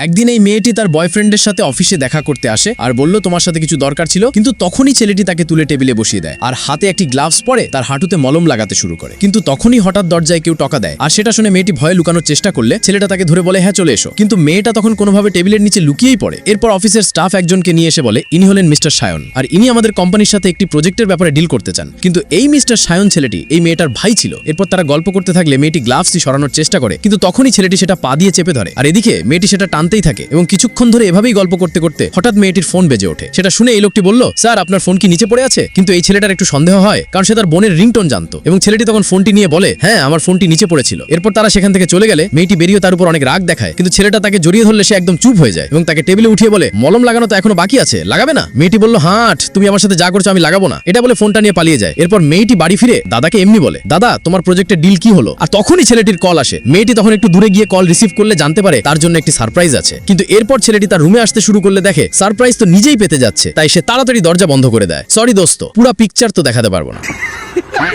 একদিন এই মেয়েটি তার বয়ফ্রেন্ডের সাথে অফিসে দেখা করতে আসে আর বলল, তোমার সাথে কিছু দরকার ছিল? কিন্তু তখনই ছেলেটি তাকে তুলে টেবিলে বসিয়ে দেয় আর হাতে একটি গ্লাভস পরে তার হাঁটুতে মলম লাগাতে শুরু করে। কিন্তু তখনই হঠাৎ দরজায় কেউ টকা দেয় আর সেটা শুনে মেয়েটি ভয়ে লুকানোর চেষ্টা করলে ছেলেটা তাকে ধরে বলে হ্যাঁ চলে এসো। কিন্তু মেয়েটা তখন কোনোভাবে টেবিলের নিচে লুকিয়েই পড়ে। এরপর অফিসের স্টাফ একজনকে নিয়ে এসে বলে, ইনি হলেন মিস্টার সায়ন। আর ইনি আমাদের কোম্পানির সাথে একটি প্রজেক্টের ব্যাপারে ডিল করতে চান। কিন্তু এই মিস্টার সায়ন ছেলেটি, এই মেয়েটার ভাই ছিল। এরপর তারা গল্প করতে থাকলে মেয়েটি গ্লাভসটি সরানোর চেষ্টা করে। কিন্তু তখনই ছেলেটি সেটা পা দিয়ে চেপে ধরে। আর এদিকে মেয়েটি সেটা টানতেই থাকে এবং কিছুক্ষণ ধরে এভাবেই গল্প করতে করতে হঠাৎ মেয়েটির ফোন বেজে ওঠে। সেটা শুনে এই লোকটি বলল, স্যার, আপনার ফোন কি নিচে পড়ে আছে? কিন্তু এই ছেলেটার একটু সন্দেহ হয়, কারণ সে তার বোনের রিংটোন জানতো এবং ছেলেটি তখন ফোনটি নিয়ে বলে হ্যাঁ আমার ফোনটি নিচে পড়েছিল। এরপর তারা সেখান থেকে চলে গেলে মেয়েটি বেরিয়ে তার উপর অনেক রাগ দেখায়, কিন্তু ছেলেটা তাকে জড়িয়ে ধরলে সে একদম চুপ হয়ে যায় এবং তাকে টেবিলে উঠিয়ে বলে, মলম লাগানো তো এখনও বাকি আছে, লাগাবে না? মেয়েটি বলল, হাট, তুমি আমার সাথে যা করছ আমি লাগাবো না। এটা বলে ফোনটা নিয়ে পালিয়ে যায়। এরপর মেয়েটি বাড়ি ফিরে দাদাকে এমনি বলে, দাদা, তোমার প্রজেক্টের ডিল কি হলো? আর তখনই ছেলেটির কল আসে। মেয়েটি তখন একটু দূরে গিয়ে কল রিসিভ করলে জানতে পারে তার জন্য একটি সারপ্রাইজ আছে কিন্তু এরপর ছেলেটি তার রুমে আসতে শুরু করলে দেখে সারপ্রাইজ তো নিজেই পেতে যাচ্ছে। তাই সে তাড়াতাড়ি দরজা বন্ধ করে দেয়। সরি দোস্ত, পুরা পিকচার তো দেখাতে পারব না।